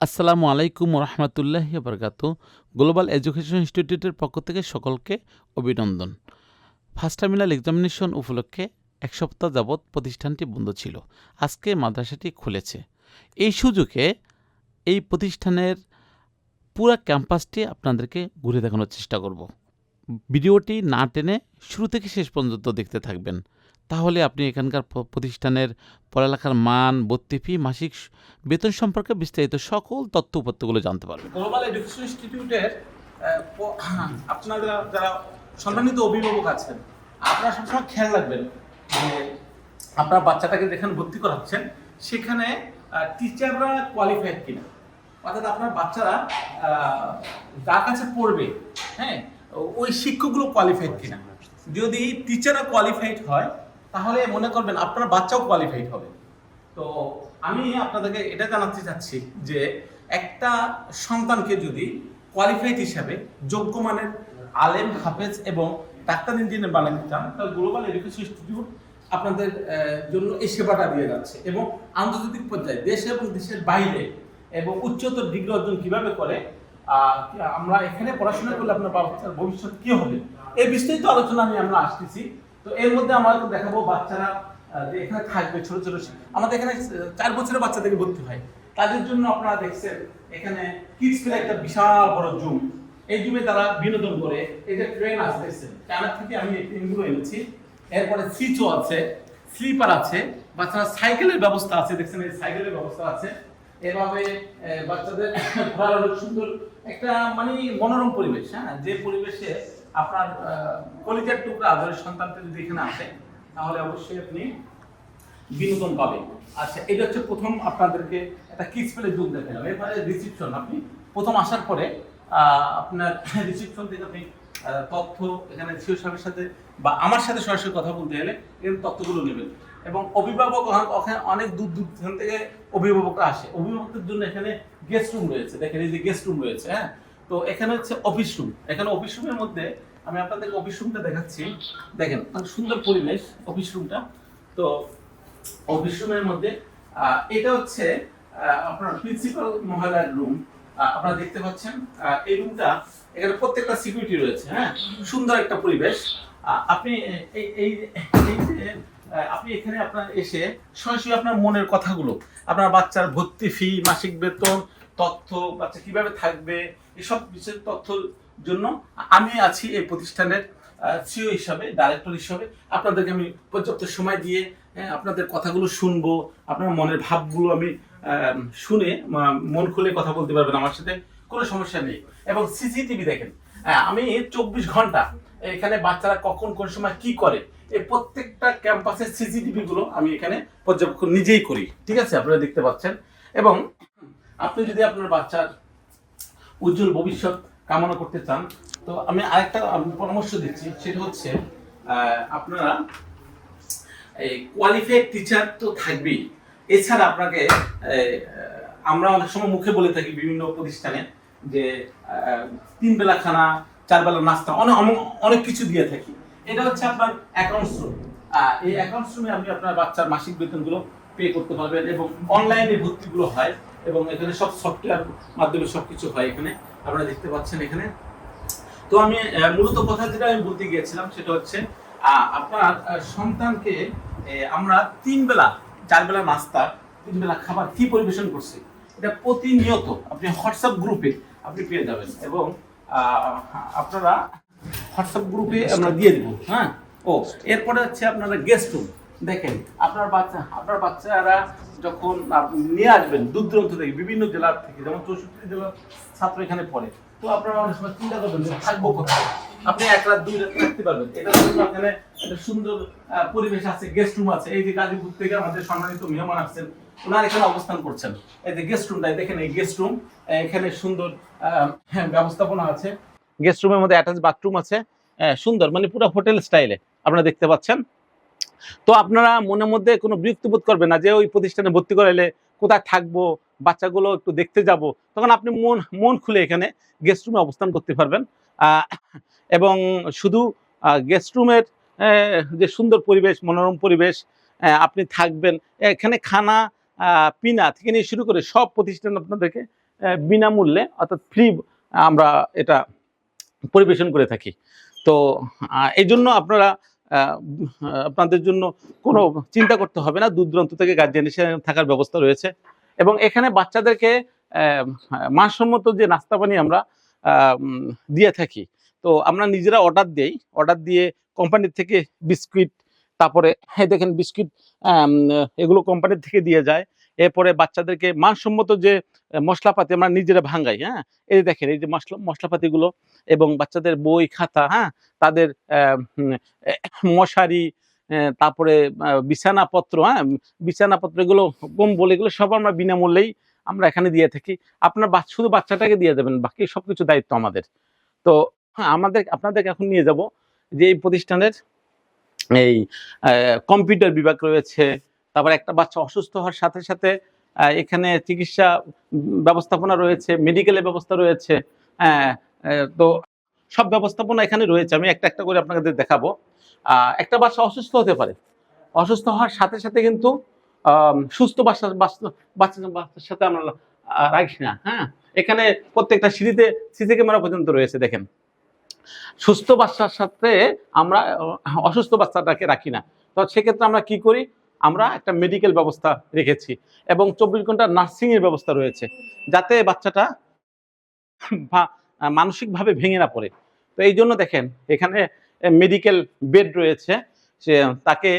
আসসালামু আলাইকুম রহমতুল্লাহ বরকাত গ্লোবাল এডুকেশন ইনস্টিটিউটের পক্ষ থেকে সকলকে অভিনন্দন। ফার্স্ট টার্মিনাল এক্সামিনেশন উপলক্ষে এক সপ্তাহ যাবৎ প্রতিষ্ঠানটি বন্ধ ছিল। আজকে মাদ্রাসাটি খুলেছে। এই সুযোগে এই প্রতিষ্ঠানের পুরো ক্যাম্পাসটি আপনাদেরকে ঘুরে দেখানোর চেষ্টা করব। ভিডিওটি না টেনে শুরু থেকে শেষ পর্যন্ত দেখতে থাকবেন। তাহলে আপনি এখানকার প্রতিষ্ঠানের পড়ালেখার মান, ভর্তি ফি, মাসিক বেতন সম্পর্কে বিস্তারিত সকল তথ্য উপত্যগুলো জানতে পারবেন। গ্লোবাল এডুকেশন ইনস্টিটিউটের আপনারা যারা সম্মানিত অভিভাবক আছেন, আপনারা সবসময় খেয়াল রাখবেন যে আপনার বাচ্চাটাকে যেখানে ভর্তি করাচ্ছেন, সেখানে টিচাররা কোয়ালিফাইড কিনা। অর্থাৎ আপনার বাচ্চারা যার কাছে পড়বে হ্যাঁ ওই শিক্ষকগুলো কোয়ালিফাইড কিনা। যদি টিচাররা কোয়ালিফাইড হয় তাহলে মনে করবেন আপনার বাচ্চাও কোয়ালিফাইড হবে। তো আমি আপনাদেরকে এটা জানাতে চাচ্ছি যে একটা সন্তানকে যদি কোয়ালিফাইড হিসাবে যোগ্য মানের আলেম, হাফেজ এবং ডাক্তার, ইঞ্জিনিয়ার বানাতে চান, তাহলে গ্লোবাল এডুকেশন ইনস্টিটিউট আপনাদের জন্য এই সেবাটা দিয়ে যাচ্ছে এবং আন্তর্জাতিক পর্যায়ে দেশে এবং দেশের বাইরে এবং উচ্চতর ডিগ্রি অর্জন কীভাবে করে আমরা এখানে পড়াশোনা করলে আপনার বাচ্চার ভবিষ্যৎ কি হবে? এই বিস্তারিত আলোচনা আমি আমরা আসতেছি। তো এর মধ্যে আমরা দেখাবো বাচ্চারা যে এখানে থাকবে, ছোট ছোট আমাদের এখানে চার বছরের বাচ্চাদেরকে ভর্তি হয়। তাদের জন্য আপনারা দেখছেন, এখানে কিডস প্লে একটা বিশাল বড় জুম এই জুমে তারা বিনোদন করে। এই যে ট্রেন আসতেছে চায়না থেকে আমি এই ট্রেনগুলো এনেছি। এরপরে সিচও আছে স্লিপার আছে, বাচ্চারা সাইকেলের ব্যবস্থা আছে, দেখছেন? এই সাইকেলের ব্যবস্থা আছে। এভাবে বাচ্চাদের ঘোরার সুন্দর একটা মানে মনোরম পরিবেশ হ্যাঁ? যে পরিবেশে আপনার কলিজার টুকরা আদরের সন্তানটা যদি এখানে আসে, তাহলে অবশ্যই আপনি বিনোদন পাবে আচ্ছা এটা হচ্ছে প্রথম আপনাদেরকে একটা কিস পেলে যোগ দেখালাম। এরপরে রিসিপশন আপনি প্রথম আসার পরে আপনার রিসিপশন থেকে আপনি তথ্য এখানে সিও সাহেবের সাথে বা আমার সাথে সরাসরি কথা বলতে গেলে এরকম তথ্যগুলো নেবেন। এবং অভিভাবক ওখানে- অনেক দূর দূর থেকে অভিভাবকরা আসে। অভিভাবকদের জন্য এখানে গেস্ট রুম রয়েছে। দেখেন এই যে গেস্ট রুম রয়েছে হ্যাঁ? তো এখানে হচ্ছে অফিস রুম এখানে অফিস রুমের মধ্যে আমি আপনাদেরকে অফিস রুমটা দেখাচ্ছি। দেখেন সুন্দর পরিবেশ অফিস রুমটা তো অফিস রুমের মধ্যে এটা হচ্ছে আপনার প্রিন্সিপাল মহিলার রুম আপনারা দেখতে পাচ্ছেন এই রুমটা এখানে প্রত্যেকটা সিকিউরিটি রয়েছে হ্যাঁ? সুন্দর একটা পরিবেশ। আপনি, এই এই যে আপনি এখানে আপনার এসে সরাসরি আপনার মনের কথাগুলো, আপনার বাচ্চার ভর্তি ফি মাসিক বেতন তথ্য বাচ্চা কীভাবে থাকবে, এসব বিষয়ের তথ্যর জন্য আমি আছি এই প্রতিষ্ঠানের সিও হিসাবে ডাইরেক্টর হিসাবে। আপনাদেরকে আমি পর্যাপ্ত সময় দিয়ে আপনাদের কথাগুলো শুনব, আপনার মনের ভাবগুলো আমি শুনে মন খুলে কথা বলতে পারবেন আমার সাথে, কোনো সমস্যা নেই। এবং সিসিটিভি দেখেন আমি চব্বিশ ঘণ্টা এখানে বাচ্চারা কখন, কোন সময় কি করে, এই প্রত্যেকটা ক্যাম্পাসের সিসিটিভি গুলো আমি এখানে পর্যবেক্ষণ নিজেই করি। ঠিক আছে, আপনারা দেখতে পাচ্ছেন। এবং আপনি যদি আপনার বাচ্চার উজ্জ্বল ভবিষ্যৎ কামনা করতে চান, তো আমি আরেকটা পরামর্শ দিচ্ছি, সেটা হচ্ছে আপনারা এই কোয়ালিফাইড টিচার তো থাকবেই। এছাড়া আপনাকে আমরা অনেক সময় মুখে বলে থাকি বিভিন্ন প্রতিষ্ঠানে যে তিন বেলা খানা, চার বেলা নাস্তা অনেক অনেক কিছু দিয়ে থাকি। এটা হচ্ছে আপনার অ্যাকাউন্টস রুম এই অ্যাকাউন্টস রুমে আপনি আপনার বাচ্চার মাসিক বেতনগুলো পে করতে পারবেন এবং অনলাইনে ভর্তিগুলো হয়। এবং এখানে সব সফটওয়্যার মাধ্যমে সবকিছু হয় এখানে। আপনারা দেখতে পাচ্ছেন এখানে। তো আমি মূলত কথা যেটা আমি বলতে গিয়েছিলাম সেটা হচ্ছে আপনার সন্তানকে আমরা তিন বেলা, চার বেলা নাস্তা, তিন বেলা খাবার কি পরিবেশন করছি? এটা প্রতিনিয়ত আপনি হোয়াটসঅ্যাপ গ্রুপে আপনি পেয়ে যাবেন এবং আপনারা হোয়াটসঅ্যাপ গ্রুপে আমরা দিয়ে দেবো হ্যাঁ? ও, এরপরে হচ্ছে আপনারা গেস্ট রুম দেখেন আপনার বাচ্চা আপনার বাচ্চারা যখন নিয়ে আসবেন দূর থেকে বিভিন্ন জেলার থেকে যেমন চৌষট্টি জেলার ছাত্র এখানে পড়ে তো আপনারা অনেক সময় চিন্তা করবেন যে থাকব কোথায়? আপনি এক রাত দুই রাত থাকতে পারবেন। এটা এখানে একটা সুন্দর পরিবেশ আছে গেস্ট রুম আছে। এই যে গাজীপুর থেকে আমাদের সম্মানিত মেহমান আসছেন ওনার এখানে অবস্থান করছেন। এই যে গেস্ট রুমটা দেখেন এই গেস্ট রুম এখানে সুন্দর হ্যাঁ, ব্যবস্থাপনা আছে। গেস্ট রুমের মধ্যে অ্যাটাচ বাথরুম আছে। আহ, সুন্দর মানে পুরো হোটেল স্টাইলে আপনারা দেখতে পাচ্ছেন। তো আপনারা মনের মধ্যে কোনো বিরক্তি বোধ করবেন না যে ওই প্রতিষ্ঠানে ভর্তি করাইলে কোথায় থাকব, বাচ্চাগুলো একটু দেখতে যাব। তখন আপনি মন মন খুলে এখানে গেস্ট রুমে অবস্থান করতে পারবেন। এবং শুধু গেস্ট রুমের যে সুন্দর পরিবেশ, মনোরম পরিবেশ আপনি থাকবেন। এখানে খানা পিনা থেকে নিয়ে শুরু করে সব প্রতিষ্ঠান আপনাদেরকে বিনামূল্যে অর্থাৎ ফ্রি আমরা এটা পরিবেশন করে থাকি। তো এই জন্য আপনারা আপনাদের জন্য কোনো চিন্তা করতে হবে না দূর দূরান্ত থেকে গার্জিয়ান এসে থাকার ব্যবস্থা রয়েছে। এবং এখানে বাচ্চাদেরকে মানসম্মত যে নাস্তা পানি আমরা দিয়ে থাকি। তো আমরা নিজেরা অর্ডার দিই। অর্ডার দিয়ে কোম্পানির থেকে বিস্কুট তারপরে হ্যাঁ দেখেন বিস্কুট এগুলো কোম্পানির থেকে দিয়ে যায়। এরপরে বাচ্চাদেরকে মানসম্মত যে মশলাপাতি আমরা নিজেরা ভাঙাই হ্যাঁ? এই দেখেন এই যে মশলা মশলাপাতিগুলো এবং বাচ্চাদের বই খাতা হ্যাঁ? তাদের মশারি তারপরে বিছানাপত্র হ্যাঁ? বিছানাপত্র এগুলো কম্বল এগুলো সব আমরা বিনামূল্যেই আমরা এখানে দিয়ে থাকি। আপনার শুধু বাচ্চাটাকে দিয়ে দেবেন বাকি সবকিছু দায়িত্ব আমাদের। তো হ্যাঁ, আমাদের আপনাদেরকে এখন নিয়ে যাব যে এই প্রতিষ্ঠানের এই কম্পিউটার বিভাগ রয়েছে তারপর একটা বাচ্চা অসুস্থ হওয়ার সাথে সাথে এখানে চিকিৎসা ব্যবস্থাপনা রয়েছে মেডিকেলের ব্যবস্থা রয়েছে হ্যাঁ তো সব ব্যবস্থাপনা এখানে রয়েছে। আমি একটা একটা করে আপনাদের দেখাবো। একটা বাচ্চা অসুস্থ হতে পারে। অসুস্থ হওয়ার সাথে সাথে কিন্তু সুস্থ বাচ্চা বাচ্চা বাচ্চা বাচ্চার সাথে আমরা আহ, রাখি না হ্যাঁ। এখানে প্রত্যেকটা সিঁড়িতে সিসি ক্যামেরা পর্যন্ত রয়েছে দেখেন। সুস্থ বাচ্চার সাথে আমরা অসুস্থ বাচ্চাটাকে রাখি না। তো সেক্ষেত্রে আমরা কি করি? আমরা একটা মেডিকেল ব্যবস্থা রেখেছি এবং চব্বিশ ঘণ্টা নার্সিং এর ব্যবস্থা রয়েছে যাতে বাচ্চাটা মানসিকভাবে ভেঙে না পড়ে। তো এই জন্য দেখেন এখানে মেডিকেল বেড রয়েছে সে তাকে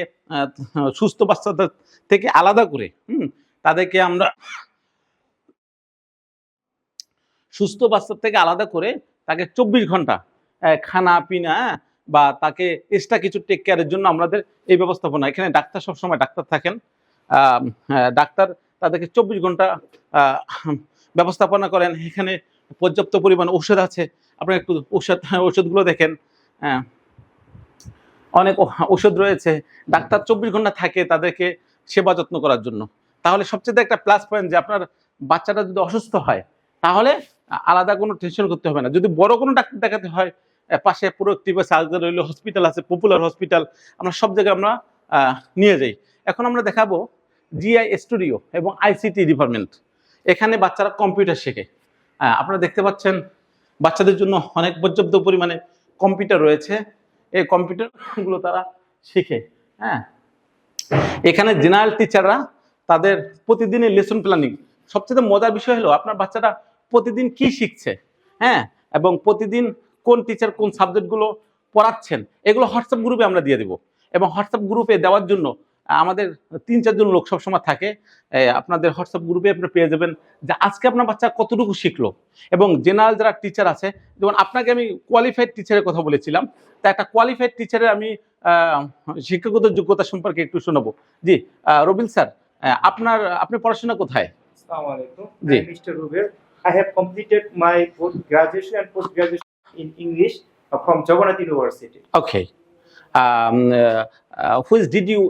সুস্থ বাচ্চাদের থেকে আলাদা করে হুম তাদেরকে আমরা সুস্থ বাচ্চার থেকে আলাদা করে তাকে চব্বিশ ঘণ্টা খানা পিনা হ্যাঁ, বা তাকে এক্সট্রা কিছু টেক কেয়ারের জন্য আমাদের এই ব্যবস্থাপনা। এখানে ডাক্তার সবসময় ডাক্তার থাকেন। হ্যাঁ, ডাক্তার তাদেরকে চব্বিশ ঘণ্টা ব্যবস্থাপনা করেন। এখানে পর্যাপ্ত পরিমাণ ঔষধ আছে। আপনারা একটু ঔষধ ওষুধগুলো দেখেন। হ্যাঁ অনেক ওষুধ রয়েছে। ডাক্তার চব্বিশ ঘণ্টা থাকে তাদেরকে সেবা যত্ন করার জন্য। তাহলে সবচেয়ে একটা প্লাস পয়েন্ট যে আপনার বাচ্চাটা যদি অসুস্থ হয় তাহলে আলাদা কোনো টেনশন করতে হবে না। যদি বড় কোনো ডাক্তার দেখাতে হয় পাশে পুরো টিপে সার্জারি রইল হসপিটাল আছে পপুলার হসপিটাল আমরা সব জায়গায় আমরা নিয়ে যাই। এখন আমরা দেখাবো জিআই স্টুডিও এবং আইসিটি ডিপার্টমেন্ট এখানে বাচ্চারা কম্পিউটার শেখে। আপনারা দেখতে পাচ্ছেন, বাচ্চাদের জন্য অনেক পর্যাপ্ত পরিমাণে কম্পিউটার রয়েছে। এই কম্পিউটারগুলো তারা শিখে হ্যাঁ। এখানে জেনারেল টিচাররা তাদের প্রতিদিনের লেসন প্ল্যানিং সবচেয়ে মজার বিষয় হলো, আপনার বাচ্চাটা প্রতিদিন কি শিখছে হ্যাঁ? এবং প্রতিদিন কোন টিচার কোন সাবজেক্টগুলো পড়াচ্ছেন এগুলো হোয়াটসঅ্যাপ গ্রুপে আমরা দিয়ে দেবো এবং হোয়াটসঅ্যাপ গ্রুপে দেওয়ার জন্য আমাদের তিন চারজন লোক সবসময় থাকে আপনাদের হোয়াটসঅ্যাপ গ্রুপে আপনি পেয়ে যাবেন যে আজকে আপনার বাচ্চা কতটুকু শিখলো এবং জেনারেল যারা টিচার আছে যেমন আপনাকে আমি কোয়ালিফাইড টিচারের কথা বলেছিলাম তা একটা কোয়ালিফাইড টিচারের আমি শিক্ষাগত যোগ্যতা সম্পর্কে একটু শোনাবো জি রবিন স্যার আপনার আপনি পড়াশোনা কোথায়. I'm Mr. Ruber. I have completed my both graduation and post graduation in English uh, from Jagannath University. Okay. Um, uh, uh, which did you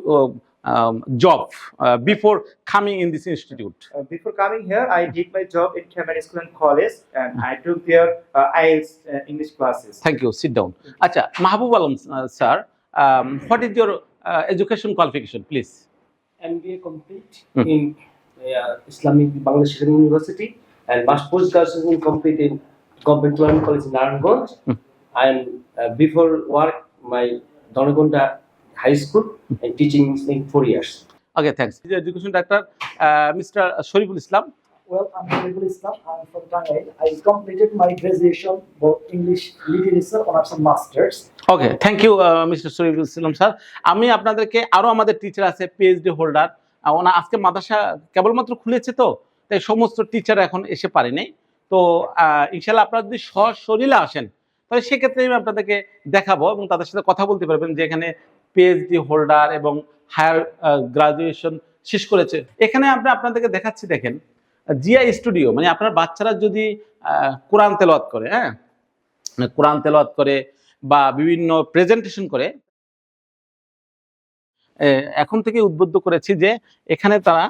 uh, um, job uh, before coming in this institute? Uh, before coming here, I did my job in Cameron School and College, and I took their uh, IELTS uh, English classes. Thank you. Sit down. Acha, Mahabub Alam, uh, sir, um, what is your uh, education qualification, please? MBA complete Hmm. in uh, Islamic Bangladesh University and master post graduation complete in complete করলাম college Narayanganj and before work my দনগন্ডা high school and teaching in four years okay thanks education doctor mister Shariful Islam well I am Shariful Islam I am from Tangail I completed my graduation both English literature honours and masters okay thank you mister Shariful Islam sir আমি আপনাদেরকে আরও আমাদের teacher আছে PhD holder ওনা আজকে মাদ্রাসা কেবলমাত্র খুলেছে তো তাই সমস্ত টিচার এখন এসে পারেনি। তো ইনশাল্লাহ আপনারা যদি সশরীরে আসেন, তাহলে সেক্ষেত্রে আমি আপনাদেরকে দেখাবো এবং তাদের সাথে কথা বলতে পারবেন যে এখানে পিএইচডি হোল্ডার এবং হায়ার গ্রাজুয়েশন শেষ করেছে। এখানে আমরা আপনাদেরকে দেখাচ্ছি, দেখেন জিয়া স্টুডিও মানে আপনার বাচ্চারা যদি কোরআন তেলাওয়াত করে হ্যাঁ? কোরআন তেলাওয়াত করে বা বিভিন্ন প্রেজেন্টেশন করে এখন থেকে উদ্বুদ্ধ করেছি যে এখানে তারা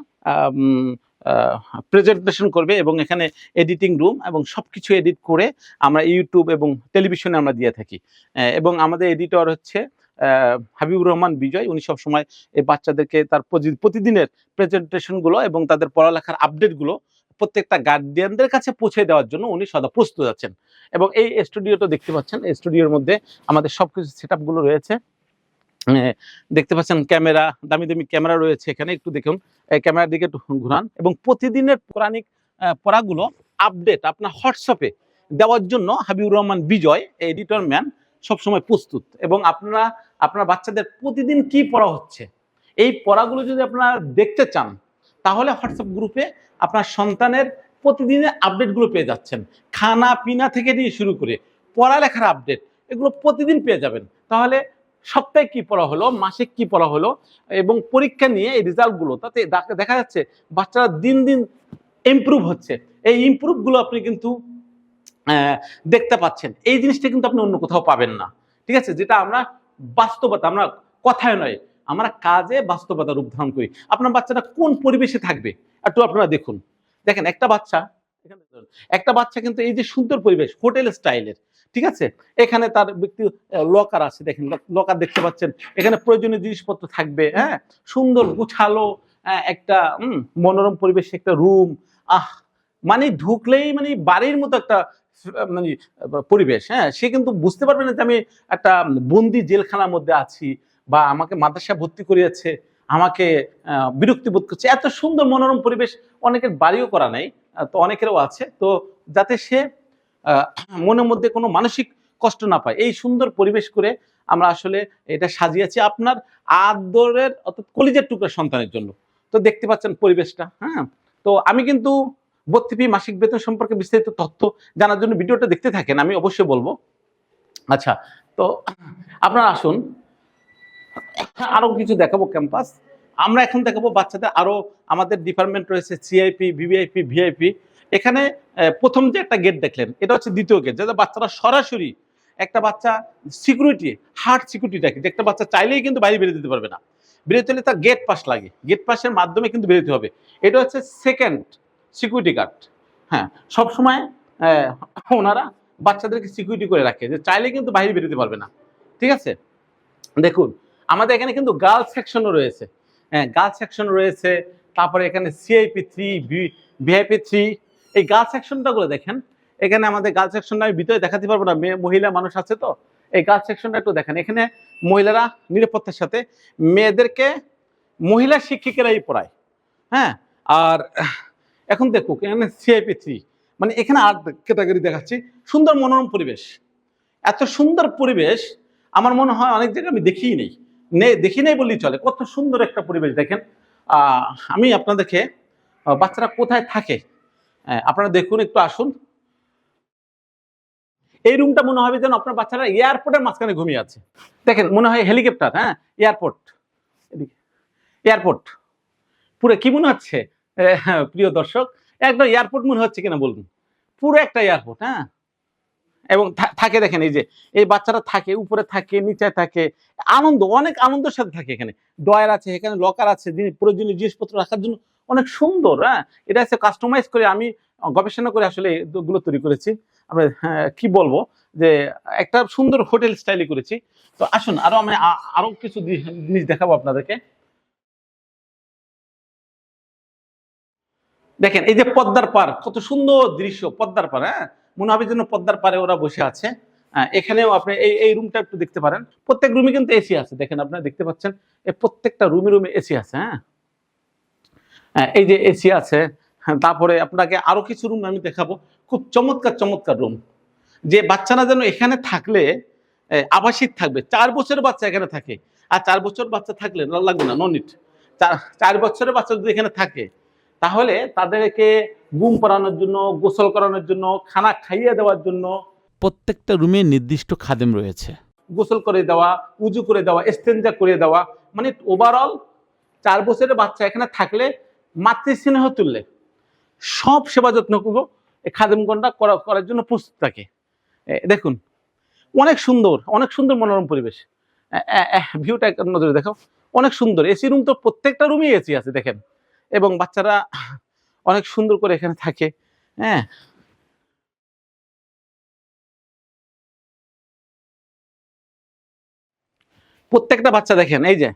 প্রেজেন্টেশন করবে এবং এখানে এডিটিং রুম এবং সব কিছু এডিট করে আমরা ইউটিউব এবং টেলিভিশনে আমরা দিয়ে থাকি। এবং আমাদের এডিটর হচ্ছে হাবিবুর রহমান বিজয়। উনি সবসময় এই বাচ্চাদেরকে তার প্রতি- প্রতিদিনের প্রেজেন্টেশনগুলো এবং তাদের পড়ালেখার আপডেটগুলো প্রত্যেকটা গার্ডিয়ানদের কাছে পৌঁছে দেওয়ার জন্য উনি সদা প্রস্তুত আছেন। এবং এই স্টুডিওটা দেখতে পাচ্ছেন স্টুডিওর মধ্যে আমাদের সবকিছু সেট আপগুলো রয়েছে। দেখতে পাচ্ছেন ক্যামেরা, দামি দামি ক্যামেরা রয়েছে এখানে, একটু দেখুন। এই ক্যামেরার দিকে একটু ঘুরান এবং প্রতিদিনের পৌরাণিক পড়াগুলো আপডেট আপনার হোয়াটসঅ্যাপে দেওয়ার জন্য হাবিবুর রহমান বিজয় এডিটর ম্যান সবসময় প্রস্তুত। এবং আপনারা, আপনার বাচ্চাদের প্রতিদিন কি পড়া হচ্ছে? এই পড়াগুলো যদি আপনারা দেখতে চান, তাহলে হোয়াটসঅ্যাপ গ্রুপে আপনার সন্তানের প্রতিদিনের আপডেটগুলো পেয়ে যাচ্ছেন। খানা পিনা থেকে নিয়ে শুরু করে পড়ালেখার আপডেট এগুলো প্রতিদিন পেয়ে যাবেন। তাহলে সপ্তাহে কি পড়া হলো, মাসে কি পড়া হলো এবং পরীক্ষা নিয়ে এই রেজাল্টগুলো তাতে দেখা- যাচ্ছে বাচ্চারা দিন দিন ইমপ্রুভ হচ্ছে। এই ইমপ্রুভগুলো আপনি কিন্তু দেখতে পাচ্ছেন। এই জিনিসটা কিন্তু আপনি অন্য কোথাও পাবেন না। ঠিক আছে? যেটা আমরা বাস্তবতা, আমরা কথায় নয়, আমরা কাজে বাস্তবতা রূপ ধারণ করি। আপনার বাচ্চাটা কোন পরিবেশে থাকবে? একটু আপনারা দেখুন। দেখেন, একটা বাচ্চা একটা বাচ্চা কিন্তু এই যে সুন্দর পরিবেশ হোটেল স্টাইলের ঠিক আছে? এখানে তার ব্যক্তি লকার আছে, দেখেন লকার দেখতে পাচ্ছেন। এখানে প্রয়োজনীয় জিনিসপত্র থাকবে হ্যাঁ? সুন্দর গুছালো একটা মনোরম পরিবেশে একটা রুম আহ মানে ঢুকলেই মানে বাড়ির মতো একটা মানে পরিবেশ হ্যাঁ? সে কিন্তু বুঝতে পারবে না যে আমি একটা বন্দি জেলখানার মধ্যে আছি বা আমাকে মাদ্রাসা ভর্তি করিয়েছে, আমাকে বিরক্তি বোধ করছে। এত সুন্দর মনোরম পরিবেশ অনেকের বাড়িও করা নেই তো অনেকেরও আছে। তো যাতে সে মনের মধ্যে কোনো মানসিক কষ্ট না পায়। এই সুন্দর পরিবেশ করে আমরা আসলে এটা সাজিয়েছি আপনার আদরের অর্থাৎ কলিজের টুকরা সন্তানের জন্য। তো দেখতে পাচ্ছেন পরিবেশটা হ্যাঁ? তো আমি কিন্তু বত্রিপি মাসিক বেতন সম্পর্কে বিস্তারিত তথ্য জানার জন্য ভিডিওটা দেখতে থাকেন, আমি অবশ্যই বলব। আচ্ছা তো আপনারা আসুন। আরও কিছু দেখাবো ক্যাম্পাস। আমরা এখন দেখাবো বাচ্চাদের আরও আমাদের ডিপার্টমেন্ট রয়েছে সিআইপি ভিভিআইপি ভিআইপি এখানে প্রথম যে একটা গেট দেখলেন, এটা হচ্ছে দ্বিতীয় গেট যাতে বাচ্চারা সরাসরি একটা বাচ্চা সিকিউরিটি হার্ড সিকিউরিটি রাখে যে একটা বাচ্চা চাইলেই কিন্তু বাইরে বেরিয়ে দিতে পারবে না। বেরোতে হলে তার গেট পাস লাগে। গেট পাসের মাধ্যমে কিন্তু বেরোতে হবে। এটা হচ্ছে সেকেন্ড সিকিউরিটি গার্ড হ্যাঁ। সবসময় ওনারা বাচ্চাদেরকে সিকিউরিটি করে রাখে, যে চাইলে কিন্তু বাইরে বেরোতে পারবে না। ঠিক আছে? দেখুন, আমাদের এখানে কিন্তু গার্লস সেকশনও রয়েছে। হ্যাঁ গার্লস সেকশন রয়েছে, তারপরে এখানে সিআইপি থ্রি ভিআইপি থ্রি এই গার্লস সেকশনটাগুলো দেখেন। এখানে আমাদের গার্লস সেকশনটা আমি ভিতরে দেখাতে পারব না, মেয়ে, মহিলা মানুষ আছে তো। এই গার্লস সেকশনটা একটু দেখেন। এখানে মহিলারা নিরাপত্তার সাথে মেয়েদেরকে মহিলা শিক্ষিকারাই পড়ায়। হ্যাঁ আর এখন দেখুক এখানে সিআইপি থ্রি মানে এখানে আর্ট ক্যাটাগরি দেখাচ্ছি। সুন্দর মনোরম পরিবেশ। এত সুন্দর পরিবেশ, আমার মনে হয় অনেক জায়গায় আমি দেখিই নেই। নে, দেখি নেই বললেই চলে। কত সুন্দর একটা পরিবেশ দেখেন। আমি আপনাদেরকে বাচ্চারা কোথায় থাকে আপনারা দেখুন একটু আসুন। এই রুমটা মনে হবে যেন আপনার বাচ্চারা এয়ারপোর্টের মাঝখানে ঘুমিয়ে আছে। দেখেন মনে হয় হেলিকপ্টার হ্যাঁ এয়ারপোর্ট এয়ারপোর্ট পুরো কি মনে হচ্ছে? হ্যাঁ, প্রিয় দর্শক একদম এয়ারপোর্ট মনে হচ্ছে কিনা বলুন। পুরো একটা এয়ারপোর্ট হ্যাঁ। এবং থাকে দেখেন এই যে এই বাচ্চারা থাকে উপরে থাকে নিচে থাকে আনন্দ অনেক আনন্দের সাথে থাকে এখানে। ডয়ার আছে এখানে লকার আছে প্রয়োজনীয় জিনিসপত্র রাখার জন্য অনেক সুন্দর হ্যাঁ? এটা হচ্ছে কাস্টমাইজ করে আমি গবেষণা করে আসলে এগুলো তৈরি করেছি। আমরা হ্যাঁ, কি বলব? যে একটা সুন্দর হোটেল স্টাইলে করেছি। তো আসুন আরও আমি আরও কিছু জিনিস দেখাবো আপনাদেরকে। দেখেন এই যে পদ্মার পার কত সুন্দর দৃশ্য পদ্মার পার হ্যাঁ? মনে হবে যেন পদ্মার পারে ওরা বসে আছে। হ্যাঁ, এখানেও আপনি এই এই রুমটা একটু দেখতে পারেন। প্রত্যেক রুমে কিন্তু এসি আছে। দেখেন আপনারা দেখতে পাচ্ছেন এই প্রত্যেকটা রুমে রুমে এসি আছে হ্যাঁ হ্যাঁ, এই যে এসি আছে হ্যাঁ, তারপরে আপনাকে আরও কিছু রুম আমি দেখাবো। খুব চমৎকার চমৎকার রুম যে বাচ্চারা যেন এখানে থাকলে আবাসিক থাকবে। চার বছরের বাচ্চা এখানে থাকে। আর চার বছর বাচ্চা থাকলে লাগবে না নো নিট চার বছরের বাচ্চা যদি এখানে থাকে তাহলে তাদেরকে গুম পড়ানোর জন্য গোসল করানোর জন্য খানা খাইয়ে দেওয়ার জন্য প্রত্যেকটা রুমে নির্দিষ্ট খাদেম রয়েছে। গোসল করে দেওয়া উজু করে দেওয়া এস্তেঞ্জা করে দেওয়া। মানে ওভারঅল চার বছরের বাচ্চা এখানে থাকলে মাতৃস্নেহ তুললে সব সেবা যত্নগুলো এই খাদেমগণটা করা করার জন্য প্রস্তুত থাকে। দেখুন, অনেক সুন্দর অনেক সুন্দর মনোরম পরিবেশ। ভিউটা নজরে দেখো অনেক সুন্দর, এসি রুম তো প্রত্যেকটা রুমই এসি আছে, দেখেন। এবং বাচ্চারা অনেক সুন্দর করে এখানে থাকে। হ্যাঁ। প্রত্যেকটা বাচ্চা দেখেন, এই যে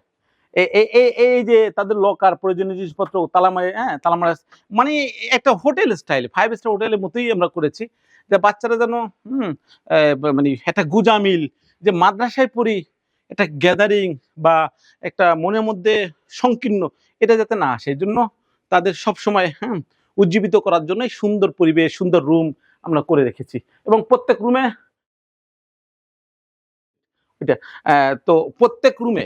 এই যে তাদের লকার প্রয়োজনীয় জিনিসপত্র তালামারি হ্যাঁ তালামারা মানে একটা হোটেল স্টাইল ফাইভ স্টার হোটেলের মতোই আমরা করেছি, যে বাচ্চারা যেন, হুম মানে একটা গুজামিল, যে মাদ্রাসায় পড়ি, একটা গ্যাদারিং বা একটা মনের মধ্যে সংকীর্ণ, এটা যাতে না আসে জন্য তাদের সব সময় হ্যাঁ উজ্জীবিত করার জন্য সুন্দর পরিবেশ, সুন্দর রুম আমরা করে রেখেছি। এবং প্রত্যেক রুমে এটা তো প্রত্যেক রুমে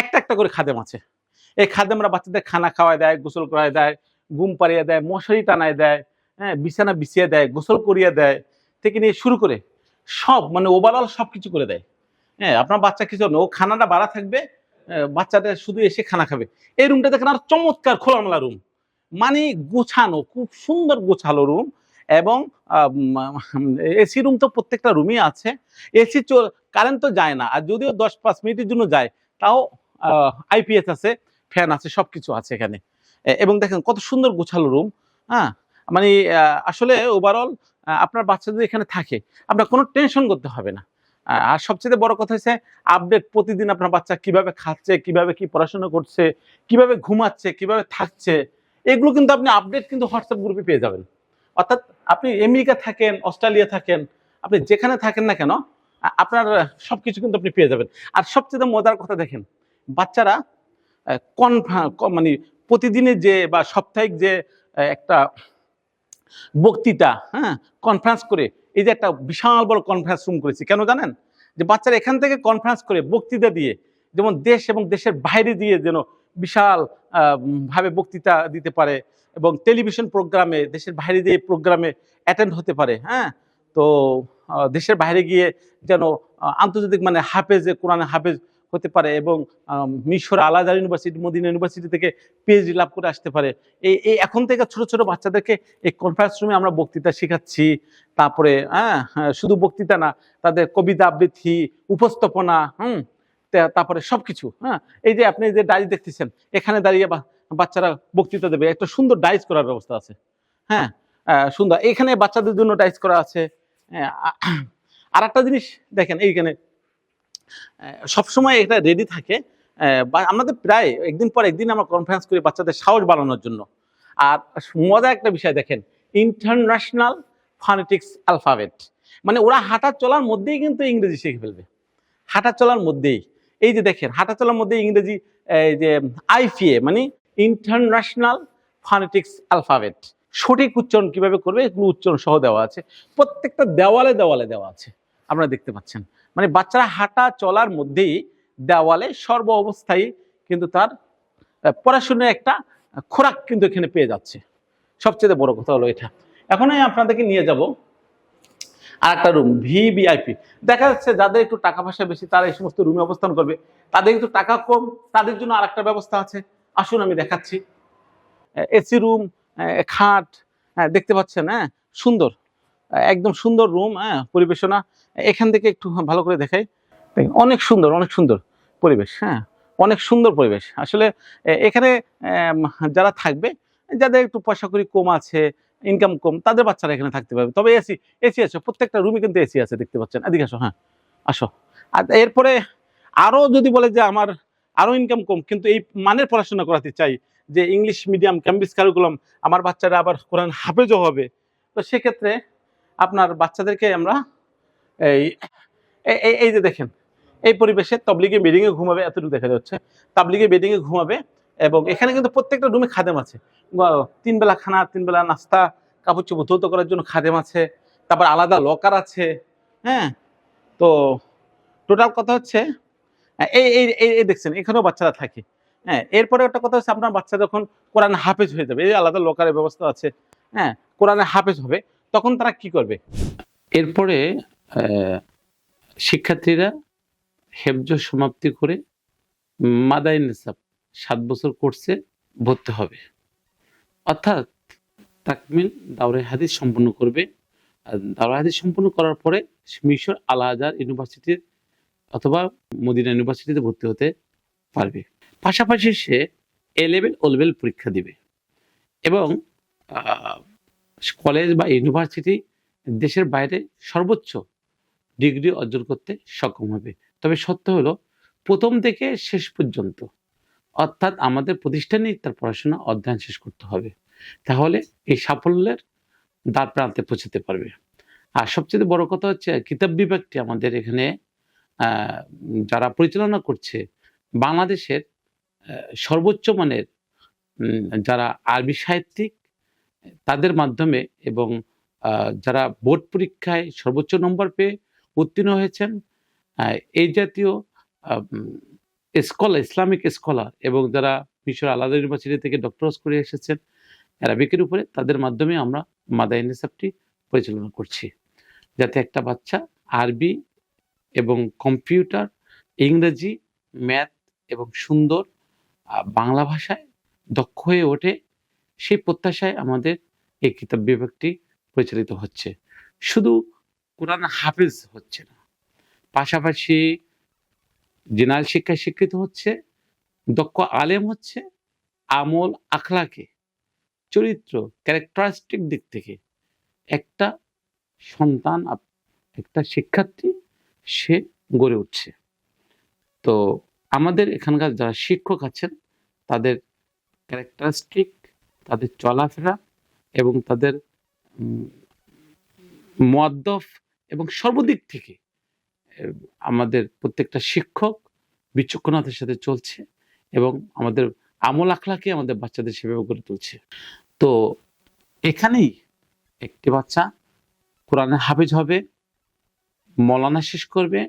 একটা একটা করে খাদেম আছে। এই খাদেমরা বাচ্চাদের খানা খাওয়ায় দেয়, গোসল করায় দেয়, ঘুম পাড়িয়ে দেয়, মশারি টানায় দেয় হ্যাঁ বিছানা বিছিয়ে দেয়, গোসল করিয়ে দেয় থেকে নিয়ে শুরু করে সব মানে ওভারঅল সব কিছু করে দেয়। হ্যাঁ আপনার বাচ্চা কিছু ও খানাটা বাড়া থাকবে বাচ্চাটা শুধু এসে খানা খাবে। এই রুমটা দেখেন আর চমৎকার খোলামেলা রুম মানে গোছানো, খুব সুন্দর গোছালো রুম এবং এসি রুম তো প্রত্যেকটা রুমই আছে। এসি কারেন্ট তো যায় না, আর যদিও দশ পাঁচ মিনিটের জন্য যায়, তাও আইপিএস আছে ফ্যান আছে সব কিছু আছে এখানে। এবং দেখেন কত সুন্দর গোছালো রুম হ্যাঁ? মানে আসলে ওভারঅল আপনার বাচ্চা যদি এখানে থাকে। আপনার কোনো টেনশন করতে হবে না। আর সবচেয়ে বড় কথা হচ্ছে আপডেট প্রতিদিন আপনার বাচ্চা কীভাবে খাচ্ছে, কীভাবে কি পড়াশোনা করছে, কীভাবে ঘুমাচ্ছে, কীভাবে থাকছে, এগুলো কিন্তু আপনি আপডেট কিন্তু হোয়াটসঅ্যাপ গ্রুপে পেয়ে যাবেন। অর্থাৎ আপনি আমেরিকা থাকেন, অস্ট্রেলিয়া থাকেন, আপনি যেখানে থাকেন না কেন আপনার সব কিছু কিন্তু আপনি পেয়ে যাবেন। আর সবচেয়ে মজার কথা দেখেন বাচ্চারা কনফা মানে প্রতিদিনের যে বা সাপ্তাহিক যে একটা বক্তৃতা হ্যাঁ কনফারেন্স করে, এই যে একটা বিশাল বড় কনফারেন্স রুম করেছি। কেন জানেন? যে বাচ্চারা এখান থেকে কনফারেন্স করে বক্তৃতা দিয়ে, যেমন দেশ এবং দেশের বাইরে দিয়ে যেন বিশাল ভাবে বক্তৃতা দিতে পারে এবং টেলিভিশন প্রোগ্রামে দেশের বাইরে দিয়ে প্রোগ্রামে অ্যাটেন্ড হতে পারে হ্যাঁ? তো দেশের বাইরে গিয়ে যেন আন্তর্জাতিক মানে হাফেজে, কোরআনে হাফেজ হতে পারে এবং মিশর আলাদা ইউনিভার্সিটি মদিনা ইউনিভার্সিটি থেকে পিএইচডি লাভ করে আসতে পারে। এই এই এখন থেকে ছোট ছোট বাচ্চাদেরকে এই কনফারেন্স রুমে আমরা বক্তৃতা শেখাচ্ছি। তারপরে হ্যাঁ হ্যাঁ, শুধু বক্তৃতা না তাদের কবিতা আবৃত্তি উপস্থাপনা হুম তারপরে সবকিছু হ্যাঁ। এই যে আপনি যে ডাইস দেখতেছেন এখানে দাঁড়িয়ে বাচ্চারা বক্তৃতা দেবে। একটা সুন্দর ডাইস করার ব্যবস্থা আছে। হ্যাঁ সুন্দর। এখানে বাচ্চাদের জন্য ডাইস করা আছে। হ্যাঁ, আর একটা জিনিস দেখেন এইখানে সবসময় এটা রেডি থাকে। আমাদের প্রায় একদিন পর একদিন আমরা কনফারেন্স করি বাচ্চাদের সাহস বাড়ানোর জন্য। আর মজা একটা বিষয় দেখেন ইন্টারন্যাশনাল ফানেটিক্স অ্যালফাবেট মানে ওরা হাঁটা চলার মধ্যেই কিন্তু ইংরেজি শিখে ফেলবে। হাঁটা চলার মধ্যেই। এই যে দেখেন, হাঁটা চলার মধ্যে ইংরেজি যে আইপিএ মানে ইন্টারন্যাশনাল ফানেটিক্স অ্যালফাবেট সঠিক উচ্চারণ কীভাবে করবে, এগুলো উচ্চারণ সহ দেওয়া আছে। প্রত্যেকটা দেওয়ালে দেওয়ালে দেওয়া আছে। আপনারা দেখতে পাচ্ছেন। মানে বাচ্চারা হাঁটা চলার মধ্যেই দেওয়ালে সর্ব অবস্থায় কিন্তু তার পড়াশোনার একটা খোরাক কিন্তু এখানে পেয়ে যাচ্ছে। সবচেয়ে বড় কথা হলো এটা। এখন আমি আপনাদেরকে নিয়ে যাব আর একটা রুম ভিভিআইপি দেখা যাচ্ছে যাদের একটু টাকা পয়সা বেশি, তারা এই সমস্ত রুমে অবস্থান করবে। তাদের একটু টাকা কম, তাদের জন্য আরেকটা ব্যবস্থা আছে। আসুন আমি দেখাচ্ছি। এসি রুম খাট দেখতে পাচ্ছেন হ্যাঁ? সুন্দর। একদম সুন্দর রুম হ্যাঁ পরিবেশনা। এখান থেকে একটু ভালো করে দেখাই। অনেক সুন্দর অনেক সুন্দর পরিবেশ হ্যাঁ অনেক সুন্দর পরিবেশ। আসলে এখানে যারা থাকবে, যাদের একটু পয়সা করি কম আছে ইনকাম কম, তাদের বাচ্চারা এখানে থাকতে পারবে। তবে এসি এসি আছে, প্রত্যেকটা রুমে কিন্তু এসি আছে, দেখতে পাচ্ছেন। এদিকে আসো হ্যাঁ আসো। আর এরপরে আরও যদি বলে যে আমার আরও ইনকাম কম, কিন্তু এই মানের পড়াশোনা করাতে চাই, যে ইংলিশ মিডিয়াম ক্যাম্বিস কারিকুলাম আমার বাচ্চারা আবার কোরআন হাফেজও হবে, তো সেক্ষেত্রে আপনার বাচ্চাদেরকে আমরা এই এই- যে দেখেন এই পরিবেশে তবলিগে বেডিংয়ে ঘুমাবে এতটুকু দেখা যাচ্ছে। তাবলিগে বেডিংয়ে ঘুমাবে এবং এখানে কিন্তু প্রত্যেকটা রুমে খাদেম আছে। গ- তিন বেলা খানা তিন বেলা নাস্তা কাপড় চোপড় ধৌত করার জন্য খাদেম আছে। তারপর আলাদা লকার আছে হ্যাঁ? তো টোটাল কথা হচ্ছে আহ, এই এই এই এই দেখছেন এখানেও বাচ্চারা থাকে। হ্যাঁ এরপরে একটা কথা হচ্ছে আপনার বাচ্চা যখন কোরআন হাফেজ হয়ে যাবে এই আলাদা লকারের ব্যবস্থা আছে হ্যাঁ কোরআনে হাফেজ হবে তখন তারা কি করবে? এরপরে শিক্ষার্থীরা হেফজ সমাপ্তি করে মাদাই নিসাব সাত বছর কোর্সে ভর্তি হবে। অর্থাৎ তাকমিল দাওরে হাদিস সম্পন্ন করবে। দাওরে হাদিস সম্পন্ন করার পরে মিশর আল আজহার ইউনিভার্সিটির অথবা মদিনা ইউনিভার্সিটিতে ভর্তি হতে পারবে। পাশাপাশি সে এ লেভেল ও লেভেল পরীক্ষা দিবে এবং কলেজ বা ইউনিভার্সিটি দেশের বাইরে সর্বোচ্চ ডিগ্রি অর্জন করতে সক্ষম হবে। তবে সত্য হলো, প্রথম থেকে শেষ পর্যন্ত, অর্থাৎ আমাদের প্রতিষ্ঠানেই তার পড়াশোনা অধ্যয়ন শেষ করতে হবে। তাহলে এই সাফল্যের দ্বার প্রান্তে পৌঁছতে পারবে। আর সবচেয়ে বড় কথা হচ্ছে, কিতাব বিভাগটি আমাদের এখানে যারা পরিচালনা করছে, বাংলাদেশের সর্বোচ্চ মানের যারা আরবি সাহিত্যিক তাদের মাধ্যমে এবং যারা বোর্ড পরীক্ষায় সর্বোচ্চ নম্বর পেয়ে উত্তীর্ণ হয়েছেন এই জাতীয় স্কলার ইসলামিক স্কলার এবং যারা মিশর আলাদা ইউনিভার্সিটি থেকে ডক্টরস করে এসেছেন, অ্যারাবিকের উপরে, তাদের মাধ্যমে আমরা মাদার ইনিসাফটি পরিচালনা করছি। যাতে একটা বাচ্চা আরবি এবং কম্পিউটার, ইংরেজি, ম্যাথ এবং সুন্দর বাংলা ভাষায় দক্ষ হয়ে ওঠে সেই প্রত্যাশায় আমাদের এই কিতাব বিভাগটি পরিচালিত হচ্ছে। শুধু কোরআন হাফিজ হচ্ছে না, পাশাপাশি জেনারেল শিক্ষায় শিক্ষিত হচ্ছে, দক্ষ আলেম হচ্ছে, আমল আখলাকে, চরিত্র ক্যারেক্টারিস্টিক দিক থেকে একটা সন্তান একটা শিক্ষার্থী সে গড়ে উঠছে। তো আমাদের এখানকার যারা শিক্ষক আছেন, তাদের ক্যারেক্টারিস্টিক তাদের চলাফেরা এবং তাদের মোয়াদ্দফ এবং সর্বদিক থেকে আমাদের প্রত্যেকটা শিক্ষক বিচক্ষণতার সাথে চলছে এবং আমাদের আমল আখলাকে আমাদের বাচ্চাদের সেভাবে গড়ে তুলছে। তো এখানেই একটি বাচ্চা কোরআনে হাফেজ হবে, মলানা শেষ করবে,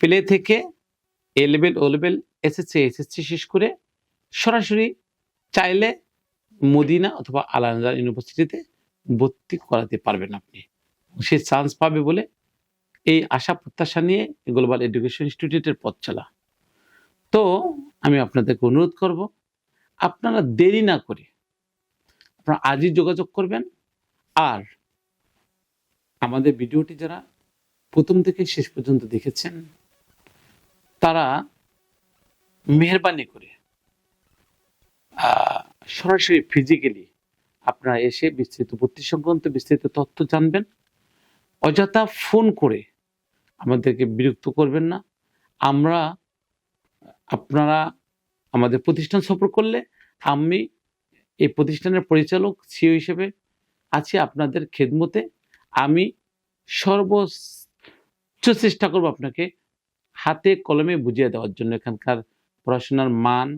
প্লে থেকে A level O level SSC SSC শেষ করে সরাসরি চাইলে মদিনা অথবা আলাদা ইউনিভার্সিটিতে ভর্তি করাতে পারবেন আপনি। সে চান্স পাবে বলে এই আশা প্রত্যাশা নিয়ে গ্লোবাল এডুকেশন ইনস্টিটিউটের পথ চলা। তো আমি আপনাদেরকে অনুরোধ করব, আপনারা দেরি না করে আপনারা আজই যোগাযোগ করবেন আর আমাদের ভিডিওটি যারা প্রথম থেকে শেষ পর্যন্ত দেখেছেন, তারা মেহরবানি করে সরাসরি ফিজিক্যালি আপনারা এসে বিস্তৃত ভর্তি সংক্রান্ত বিস্তৃত তথ্য জানবেন। অযথা ফোন করে আমাদেরকে বিরক্ত করবেন না। আমরা, আপনারা আমাদের প্রতিষ্ঠান সফর করলে আমি এই প্রতিষ্ঠানের পরিচালক সিও হিসেবে আছি আপনাদের খেদমতে। আমি সর্বোচ্চ চেষ্টা করব আপনাকে হাতে কলমে বুঝিয়ে দেওয়ার জন্য এখানকার পড়াশোনার মান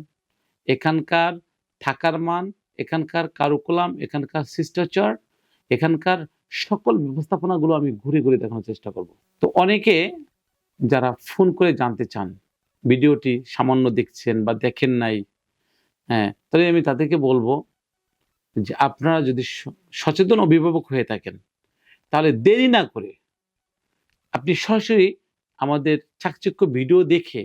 এখানকার থাকার মান, এখানকার কারুকুলাম এখানকার শিষ্টাচার, এখানকার সকল ব্যবস্থাপনাগুলো আমি ঘুরে ঘুরে দেখানোর চেষ্টা করব। তো অনেকে যারা ফোন করে জানতে চান, ভিডিওটি সামান্য দেখছেন বা দেখেন নাই হ্যাঁ তাহলে আমি তাদেরকে বলব যে আপনারা যদি সচেতন অভিভাবক হয়ে থাকেন, তাহলে দেরি না করে আপনি সরাসরি আমাদের চাকচক্য ভিডিও দেখে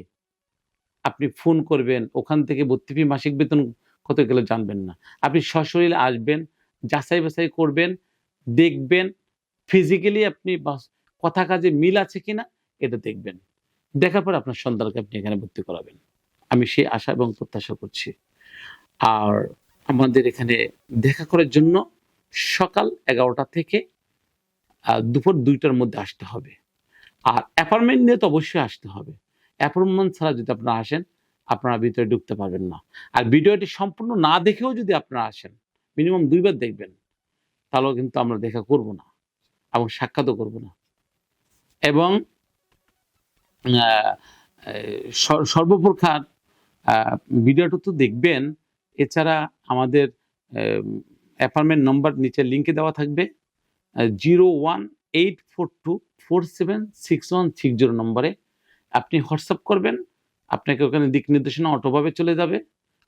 আপনি ফোন করবেন, ওখান থেকে ভর্তি ফি মাসিক বেতন কত গেলে জানবেন না। আপনি সশরীরে আসবেন, যাচাই বাছাই করবেন, দেখবেন ফিজিক্যালি আপনি কথা কাজে মিল আছে কিনা, এটা দেখবেন। দেখার পর আপনার সন্তানকে আপনি এখানে ভর্তি করাবেন। আমি সেই আশা এবং প্রত্যাশা করছি। আর আমাদের এখানে দেখা করার জন্য সকাল এগারোটা থেকে দুপুর দুইটার মধ্যে আসতে হবে। আর অ্যাপার্টমেন্ট নিয়ে তো অবশ্যই আসতে হবে। অ্যাপার্টমেন্ট ছাড়া যদি আপনারা আসেন, আপনারা ভিতরে ঢুকতে পারবেন না। আর ভিডিওটি সম্পূর্ণ না দেখেও যদি আপনারা আসেন মিনিমাম দুইবার দেখবেন, তাহলেও কিন্তু আমরা দেখা করব না এবং সাক্ষাৎও করব না। এবং সর্বপ্রকার ভিডিওটা তো দেখবেন, এছাড়া আমাদের অ্যাপার্টমেন্ট নম্বর নিচে লিঙ্কে দেওয়া থাকবে zero one eight four two four seven six one six zero নম্বরে। আপনি হোয়াটসঅ্যাপ করবেন, আপনাকে ওখানে দিক নির্দেশনা অটোভাবে চলে যাবে,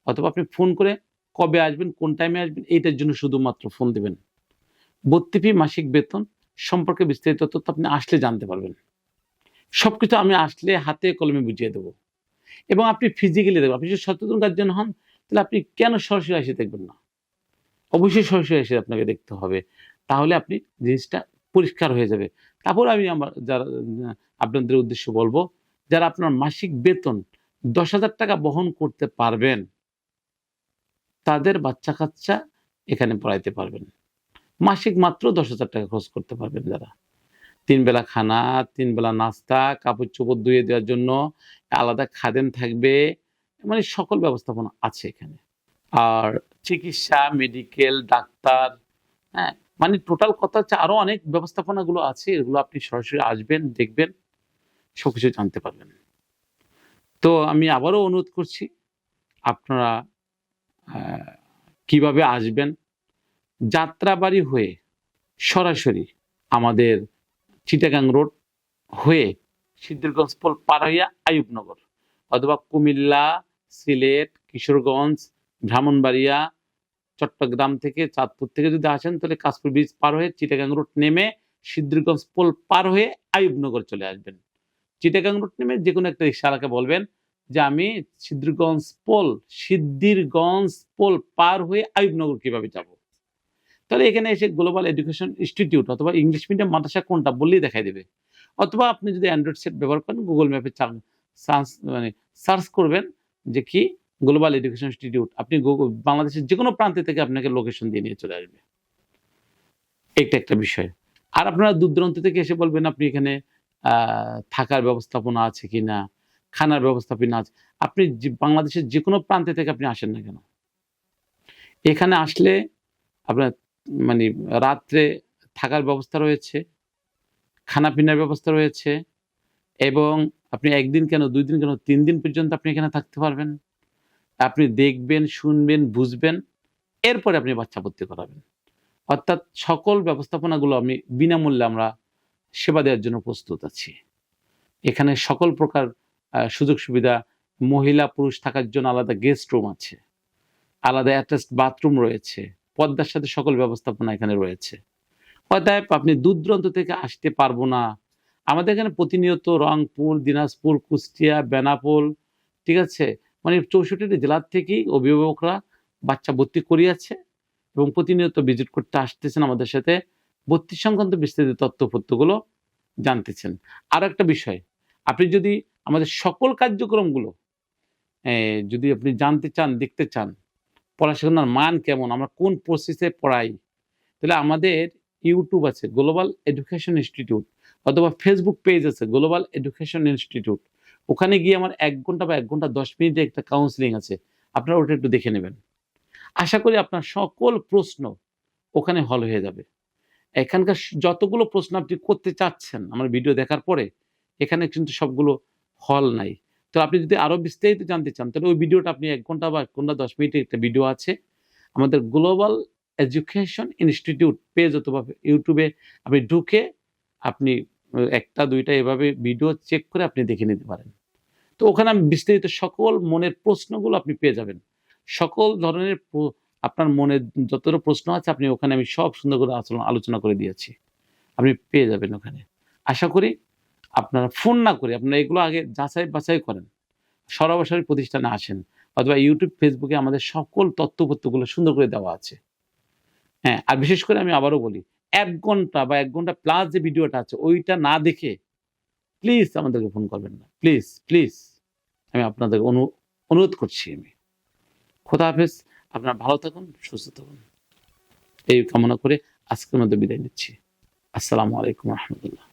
অথবা আপনি ফোন করে কবে আসবেন, কোন টাইমে আসবেন, এইটার জন্য শুধুমাত্র ফোন দেবেন। ফি, মাসিক বেতন, সম্পর্কে বিস্তারিত তথ্য আপনি আসলে জানতে পারবেন। সব কিছু আমি আসলে হাতে কলমে বুঝিয়ে দেবো। এবং আপনি ফিজিক্যালি দেখবেন, আপনি যদি সচেতন গার্জেন হন, তাহলে আপনি কেন সরাসরি এসে দেখবেন না? অবশ্যই সরাসরি এসে আপনাকে দেখতে হবে। তাহলে আপনি জিনিসটা পরিষ্কার হয়ে যাবে। তারপর আমি আমার যারা, আপনাদের উদ্দেশ্য বলব যারা আপনার মাসিক বেতন দশ হাজার টাকা বহন করতে পারবেন, তাদের বাচ্চা কাচ্চা এখানে পড়াইতে পারবেন। মাসিক মাত্র দশ হাজার টাকা খরচ করতে পারবেন যারা। তিন বেলা খানা, তিন বেলা নাস্তা, কাপড় চোপড় ধুয়ে দেওয়ার জন্য আলাদা খাদেম থাকবে মানে সকল ব্যবস্থাপনা আছে এখানে। আর চিকিৎসা, মেডিকেল, ডাক্তার হ্যাঁ মানে টোটাল কথা হচ্ছে আরও অনেক ব্যবস্থাপনাগুলো আছে, এগুলো আপনি সরাসরি আসবেন, দেখবেন। সবকিছু জানতে পারবেন তো আমি আবারও অনুরোধ করছি, আপনারা কীভাবে আসবেন? যাত্রাবাড়ি হয়ে সরাসরি আমাদের চিটাগাং রোড হয়ে সিদ্ধিরগঞ্জ পোল পার হইয়া আয়ুবনগর অথবা কুমিল্লা, সিলেট, কিশোরগঞ্জ, ব্রাহ্মণবাড়িয়া, চট্টগ্রাম থেকে চাঁদপুর থেকে যদি আসেন, তাহলে কাশপুর ব্রিজ পার হয়ে চিটাগাং রোড নেমে সিদ্ধিরগঞ্জ পোল পার হয়ে আয়ুবনগর চলে আসবেন। চিটাগাং রোড নেমে যে কোনো একটা রিক্সাওয়ালাকে বলবেন যে, আমি সিদ্ধিরগঞ্জ পোল সিদ্ধিরগঞ্জ পোল পার হয়ে আয়ুবনগর কীভাবে যাব? তাহলে এখানে এসে গ্লোবাল এডুকেশন ইনস্টিটিউট অথবা ইংলিশ মিডিয়াম মাদ্রাসা কোনটা বললেই দেখাই দেবে। অথবা আপনি যদি অ্যান্ড্রয়েড সেট ব্যবহার করেন গুগল ম্যাপে সার্চ মানে সার্চ করবেন যে কি গ্লোবাল এডুকেশন ইনস্টিটিউট আপনি বাংলাদেশের যে কোনো প্রান্তে থেকে আপনাকে লোকেশন দিয়ে নিয়ে চলে আসবে। এটা একটা বিষয়। আর আপনারা দূর দূরান্ত থেকে এসে বলবেন, আপনি এখানে থাকার ব্যবস্থাপনা আছে কিনা, খানার ব্যবস্থাপনা আছে। আপনি বাংলাদেশের যে কোনো প্রান্তে থেকে আপনি আসেন না কেন? এখানে আসলে আপনার মানে রাত্রে থাকার ব্যবস্থা রয়েছে খানা পিনার ব্যবস্থা রয়েছে এবং আপনি একদিন কেন, দুই দিন কেন, তিন দিন পর্যন্ত আপনি এখানে থাকতে পারবেন। আপনি দেখবেন, শুনবেন, বুঝবেন, এরপরে আপনি বাচ্চা ভর্তি করাবেন। অর্থাৎ সকল ব্যবস্থাপনাগুলো আমি বিনামূল্যে আমরা সেবা দেওয়ার জন্য প্রস্তুত আছি। এখানে সকল প্রকার সুযোগ সুবিধা মহিলা, পুরুষ থাকার জন্য আলাদা গেস্ট রুম আছে, আলাদা অ্যাটাচড বাথরুম রয়েছে পদ্মার সাথে সকল ব্যবস্থাপনা এখানে রয়েছে। অতএব আপনি দূর দূরান্ত থেকে আসতে পারব না। আমাদের এখানে প্রতিনিয়ত রংপুর, দিনাজপুর, কুষ্টিয়া, বেনাপোল, ঠিক আছে? মানে চৌষট্টি জেলার থেকেই অভিভাবকরা বাচ্চা ভর্তি করিয়াছে এবং প্রতিনিয়ত ভিজিট করতে আসতেছেন আমাদের সাথে। ভর্তি সংক্রান্ত বিস্তারিত তথ্যপত্রগুলো জানতেছেন। আর একটা বিষয়, আপনি যদি আমাদের সকল কার্যক্রমগুলো যদি আপনি জানতে চান, দেখতে চান, পড়াশোনার মান কেমন, আমরা কোন প্রসেসে পড়াই, তাহলে আমাদের ইউটিউব আছে গ্লোবাল এডুকেশন ইনস্টিটিউট অথবা ফেসবুক পেজ আছে গ্লোবাল এডুকেশন ইনস্টিটিউট ওখানে গিয়ে আমার এক ঘণ্টা বা এক ঘণ্টা দশ মিনিটে একটা কাউন্সিলিং আছে, আপনারা ওটা একটু দেখে নেবেন। আশা করি আপনার সকল প্রশ্ন ওখানে হল হয়ে যাবে। এখানকার যতগুলো প্রশ্ন আপনি করতে চাচ্ছেন আমার ভিডিও দেখার পরে, এখানে কিন্তু সবগুলো হল নাই। তো আপনি যদি আরও বিস্তারিত জানতে চান, তাহলে ওই ভিডিওটা আপনি এক ঘণ্টা বা এক ঘণ্টা দশ মিনিটের একটা ভিডিও আছে। আমাদের গ্লোবাল এডুকেশন ইনস্টিটিউট পেজ অথবা ইউটিউবে আপনি ঢুকে আপনি একটা, দুইটা এভাবে ভিডিও চেক করে আপনি দেখে নিতে পারেন। তো ওখানে আমি বিস্তারিত সকল মনের প্রশ্নগুলো আপনি পেয়ে যাবেন। সকল ধরনের আপনার মনে যতটা প্রশ্ন আছে, আপনি ওখানে আমি সব সুন্দর করে আলোচনা আলোচনা করে দিয়েছি। আপনি পেয়ে যাবেন ওখানে। আশা করি আপনারা ফোন না করে, আপনারা এগুলো আগে যাচাই বাছাই করেন। সরাসরি প্রতিষ্ঠানে আসেন, অথবা ইউটিউব, ফেসবুকে আমাদের সকল তথ্যপত্রগুলো সুন্দর করে দেওয়া আছে। হ্যাঁ আর বিশেষ করে আমি আবারও বলি, এক ঘণ্টা বা এক ঘণ্টা প্লাস যে ভিডিওটা আছে, ওইটা না দেখে প্লিজ আমাদেরকে ফোন করবেন না। প্লিজ প্লিজ আমি আপনাদের অনু, অনুরোধ করছি আমি। খোদা হাফেজ। আপনারা ভালো থাকুন, সুস্থ থাকুন। এই কামনা করে আজকের মধ্যে বিদায় নিচ্ছি। আসসালামু আলাইকুম রহমতুল্লাহ।